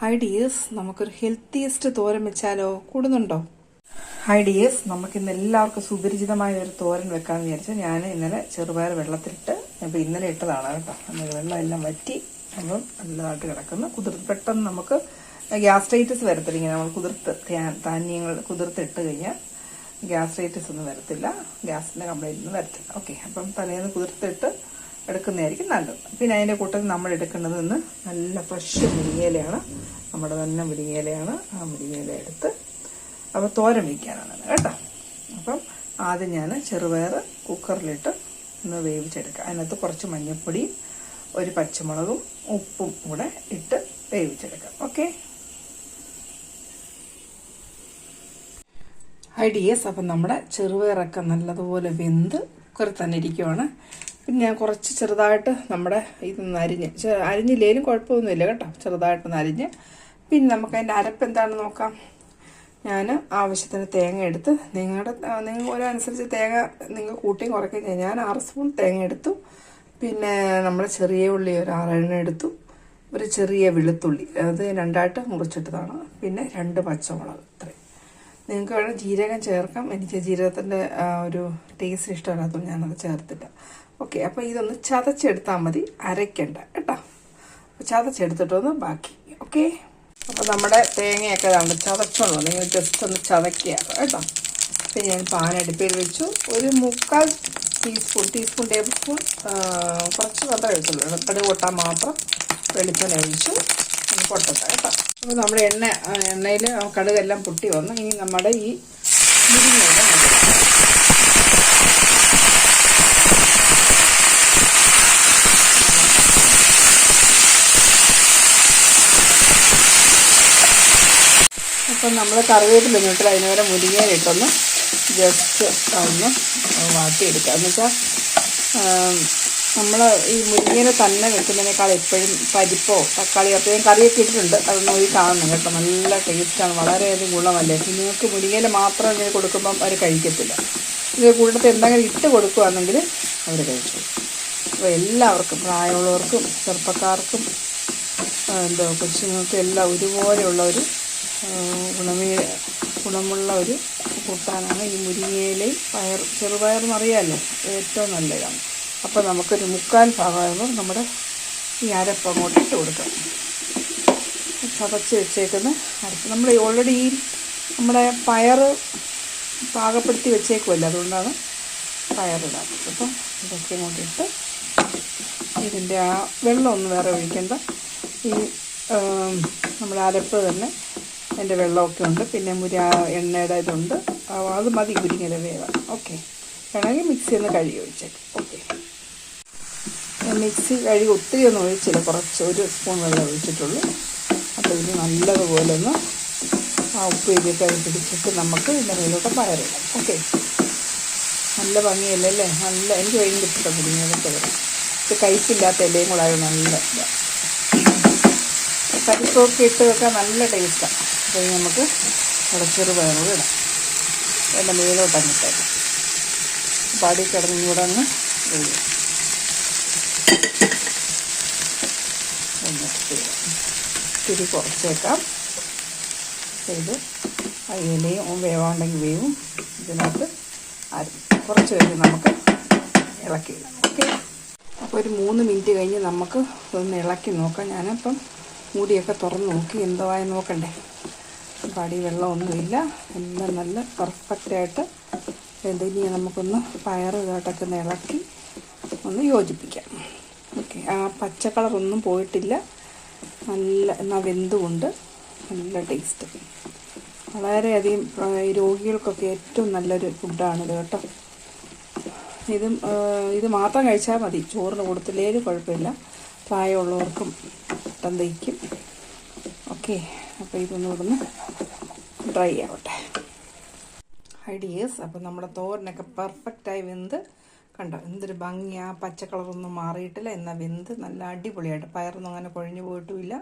High dears നമുക്കൊരു healthiest തോരൻ വെച്ചാലോ കൂടുന്നുണ്ടോ? ഹൈ ഡിയേഴ്സ് നമുക്ക് ഇന്ന് എല്ലാവർക്കും സുപരിചിതമായ ഒരു തോരൻ വെക്കാമെന്ന് വിചാരിച്ചു ഞാൻ ഇന്നലെ ചെറുപയർ വെള്ളത്തിലിട്ട് ഇപ്പോൾ ഇന്നലെ ഇട്ടതാണ് കേട്ടോ. നമ്മൾ വെള്ളം എല്ലാം വറ്റി അപ്പം നല്ലതായിട്ട് കിടക്കുന്നു. കുതിർത്ത് പെട്ടെന്ന് നമുക്ക് ഗ്യാസ്ട്രൈറ്റിസ് വരത്തില്ല. ഇങ്ങനെ നമ്മൾ കുതിർത്ത് ധാന്യങ്ങൾ കുതിർത്തിട്ട് കഴിഞ്ഞാൽ ഗ്യാസ്ട്രൈറ്റിസ് ഒന്നും വരത്തില്ല. ഗ്യാസിന്റെ കംപ്ലൈന്റ് ഒന്നും വരത്തില്ല. ഓക്കെ അപ്പം തലേന്ന് കുതിർത്തിട്ട് എടുക്കുന്നതായിരിക്കും നല്ലത്. പിന്നെ അതിന്റെ കൂട്ടത്തിൽ നമ്മൾ എടുക്കേണ്ടത് നല്ല ഫ്രഷ് മുരിങ്ങയിലയാണ്. നമ്മുടെ തന്നെ മുരിങ്ങയിലയാണ്. ആ മുരിങ്ങയില എടുത്ത് അപ്പോൾ തോരൻ വയ്ക്കാനാണ് കേട്ടോ. അപ്പം ആദ്യം ഞാൻ ചെറുപയർ കുക്കറിലിട്ട് ഒന്ന് വേവിച്ചെടുക്കുക അതിനകത്ത് കുറച്ച് മഞ്ഞൾപ്പൊടിയും ഒരു പച്ചമുളകും ഉപ്പും കൂടെ ഇട്ട് വേവിച്ചെടുക്കാം. ഓക്കെ? ഹൈ ഡി എസ് അപ്പം നമ്മുടെ ചെറുപയറൊക്കെ നല്ലതുപോലെ വെന്ത് കുക്കറിൽ തന്നെ ഇരിക്കുവാണ്. പിന്നെ ഞാൻ കുറച്ച് ചെറുതായിട്ട് നമ്മുടെ ഇത് അരിഞ്ഞ് അരിഞ്ഞില്ലേലും കുഴപ്പമൊന്നുമില്ല കേട്ടോ. ചെറുതായിട്ട് അരിഞ്ഞ് പിന്നെ നമുക്ക് അതിന്റെ അരപ്പ് എന്താണെന്ന് നോക്കാം. ഞാൻ ആവശ്യത്തിന് തേങ്ങ എടുത്ത് നിങ്ങളുടെ നിങ്ങൾ ഓരോനുസരിച്ച് തേങ്ങ നിങ്ങൾ കൂട്ടിയും കുറയ്ക്കുകയും ചെയ്യും. ഞാൻ ആറ് സ്പൂൺ തേങ്ങ എടുത്തു. പിന്നെ നമ്മൾ ചെറിയ ഉള്ളി ഒരു ആറെണ്ണ എടുത്തു. ഒരു ചെറിയ വെളുത്തുള്ളി. അത് രണ്ടായിട്ട് മുറിച്ചിട്ടതാണ്. പിന്നെ രണ്ട് പച്ചമുളക് ഇത്രയും നിങ്ങൾക്ക് വേണമെങ്കിൽ ജീരകം ചേർക്കാം. എനിക്ക് ജീരകത്തിന്റെ ഒരു ടേസ്റ്റ് ഇഷ്ടമല്ലാത്തതുകൊണ്ട് ഞാനത് ചേർത്തില്ല. ഓക്കെ അപ്പോൾ ഇതൊന്ന് ചതച്ചെടുത്താൽ മതി. അരയ്ക്കണ്ട കേട്ടോ. ചതച്ചെടുത്തിട്ടൊന്ന് ബാക്കി. ഓക്കെ? അപ്പോൾ നമ്മുടെ തേങ്ങയൊക്കെ ഇതാണ് ചതച്ചോളൂ. നിങ്ങൾ ജസ്റ്റ് ഒന്ന് ചതക്കുക കേട്ടോ. അപ്പം ഞാൻ പാൻ അടുപ്പിൽ വെച്ചു. ഒരു മുക്കാൽ ടീസ്പൂൺ ടീസ്പൂൺ ടേബിൾ സ്പൂൺ കുറച്ച് മാത്രമേ ഒഴിച്ചുള്ളൂ കടുക് കൂട്ടാൻ മാത്രം വെളിച്ചെണ്ണ ഒഴിച്ചു. പൊട്ടട്ടെ കേട്ടോ. അപ്പോൾ നമ്മുടെ എണ്ണ എണ്ണയിൽ കടുകെല്ലാം പൊട്ടി വന്നു. ഇനി നമ്മുടെ ഈ മുരിങ്ങയുടെ അപ്പം നമ്മൾ കറിവേപ്പില ഇട്ടില്ല അതിന് വരെ മുരിങ്ങയിലിട്ടൊന്ന് ജസ്റ്റ് ഒന്ന് വാട്ടിയെടുക്കുക എന്ന് വെച്ചാൽ നമ്മൾ ഈ മുരിങ്ങയില തന്നെ വെക്കുന്നതിനേക്കാൾ എപ്പോഴും പരിപ്പോ തക്കാളി അത്രയും കറിയൊക്കെ ഇട്ടിട്ടുണ്ട്. അത് നോക്കി കാണണം കേട്ടോ. നല്ല ടേസ്റ്റാണ് വളരെയധികം ഗുണമല്ലേ? നിങ്ങൾക്ക് മുരിങ്ങയില മാത്രം ഇങ്ങനെ കൊടുക്കുമ്പം അവർ കഴിക്കത്തില്ല. ഇത് കൂട്ടത്തിൽ എന്തെങ്കിലും ഇട്ട് കൊടുക്കുകയാണെങ്കിൽ അവർ കഴിക്കും. അപ്പോൾ എല്ലാവർക്കും പ്രായമുള്ളവർക്കും ചെറുപ്പക്കാർക്കും എന്തോ കൊച്ചുങ്ങൾക്കും എല്ലാം ഒരുപോലെയുള്ള ഒരു ഗുണമേ ഗുണമുള്ള ഒരു കൂട്ടാനാണ് ഈ മുരിങ്ങയിലയും പയർ ചെറുപയർ അറിയാമല്ലോ ഏറ്റവും നല്ലതാണ്. അപ്പോൾ നമുക്കൊരു മുക്കാൽ ഭാഗമാകുമ്പോൾ നമ്മുടെ ഈ അരപ്പ് അങ്ങോട്ട് ഇട്ട് കൊടുക്കാം. ചതച്ച് വെച്ചേക്കുന്ന അരപ്പ്. നമ്മൾ ഓൾറെഡി ഈ നമ്മുടെ പയർ പാകപ്പെടുത്തി വെച്ചേക്കുമല്ലോ അതുകൊണ്ടാണ് പയറിടാത്തത്. അപ്പം ഇതൊക്കെ അങ്ങോട്ട് ഇട്ട് ഇതിന്റെ ആ വെള്ളമൊന്നും വേറെ ഒഴിക്കേണ്ട. ഈ നമ്മുടെ അരപ്പ് തന്നെ അതിന്റെ വെള്ളമൊക്കെ ഉണ്ട്. പിന്നെ മുര എണ്ണയുടെ ഇതുണ്ട്. അത് മതി മുരിങ്ങല വേവാൻ ഓക്കെ വേണമെങ്കിൽ മിക്സി ഒന്ന് കഴുകി ഒഴിച്ചേക്ക്. ഓക്കെ മിക്സി കഴുകി ഒത്തിരി ഒന്നും ഒഴിച്ചില്ല. കുറച്ച് ഒരു സ്പൂൺ വെള്ളം ഒഴിച്ചിട്ടുള്ളൂ. അപ്പോൾ ഇത് നല്ലതുപോലെ ഒന്ന് ആ ഉപ്പ് അത് പിടിച്ചിട്ട് നമുക്ക് ഇതിന്റെ മേലോട്ട് പയറിടാം ഓക്കെ നല്ല ഭംഗിയല്ലേ നല്ല എനിക്ക് ഭയങ്കര ഇഷ്ടം മുരിങ്ങയിലൊക്കെ വരും ഇത് കയ്പില്ലാത്ത ഇലയും കൂടെ നല്ല ഇതാണ് പരിപ്പൊക്കെ ഇട്ട് വെക്കാൻ നല്ല ടേസ്റ്റാണ് ഇനി നമുക്ക് ഇടച്ചെറു പയറൂടെ ഇടാം. എല്ലാം മേലോട്ട് അപ്പോൾ പാടി കിടന്ന് കൂടെ അങ്ങ് ഒഴിയും. തിരി കുറച്ചേക്കാം. ചെയ്ത് അയിലയും വേവാണ്ടെങ്കിൽ വേവും. ഇതിനകത്ത് കുറച്ച് കഴിഞ്ഞ് നമുക്ക് ഇളക്കിയിടാം ഓക്കെ? അപ്പോൾ ഒരു മൂന്ന് മിനിറ്റ് കഴിഞ്ഞ് നമുക്ക് ഒന്ന് ഇളക്കി നോക്കാം. ഞാനപ്പം മൂടിയൊക്കെ തുറന്ന് നോക്കി. എന്തോ ആയി നോക്കണ്ടേ? പടി വെള്ളമൊന്നുമില്ല. എല്ലാം നല്ല പെർഫെക്റ്റായിട്ട് എന്തെങ്കിലും നമുക്കൊന്ന് പയർ ഇതായിട്ടൊക്കെ ഒന്ന് ഇളക്കി ഒന്ന് യോജിപ്പിക്കാം. ഓക്കെ ആ പച്ച കളറൊന്നും പോയിട്ടില്ല. നല്ല എന്നാൽ വെന്തുകൊണ്ട് നല്ല ടേസ്റ്റ് വളരെയധികം രോഗികൾക്കൊക്കെ ഏറ്റവും നല്ലൊരു ഫുഡാണിത് കേട്ടോ. ഇതും ഇത് മാത്രം കഴിച്ചാൽ മതി. ചോറിന് കൊടുത്തില്ലേലും കുഴപ്പമില്ല. പ്രായമുള്ളവർക്കും തന്തയ്ക്കും ഓക്കെ അപ്പോൾ ഇതൊന്നും ഇവിടുന്ന് ഡ്രൈ ആവട്ടെ. ഐഡിയേഴ്സ് അപ്പോൾ നമ്മുടെ തോരനൊക്കെ പെർഫെക്റ്റായി വെന്ത് കണ്ടോ? എന്തൊരു ഭംഗി ആ പച്ച കളറൊന്നും മാറിയിട്ടില്ല. എന്നാൽ വെന്ത് നല്ല അടിപൊളിയായിട്ട്. പയറൊന്നും അങ്ങനെ കുഴഞ്ഞു പോയിട്ടുമില്ല.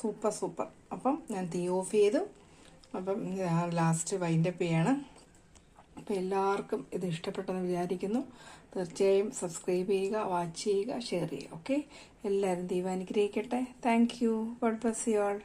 സൂപ്പർ സൂപ്പർ അപ്പം ഞാൻ തീ ഓഫ് ചെയ്തു. അപ്പം ലാസ്റ്റ് വൈൻഡപ്പ് ചെയ്യാണ്. അപ്പോൾ എല്ലാവർക്കും ഇത് ഇഷ്ടപ്പെട്ടെന്ന് വിചാരിക്കുന്നു. തീർച്ചയായും സബ്സ്ക്രൈബ് ചെയ്യുക വാച്ച് ചെയ്യുക ഷെയർ ചെയ്യുക. ഓക്കെ എല്ലാവരും ദൈവം അനുഗ്രഹിക്കട്ടെ. Thank you God bless you all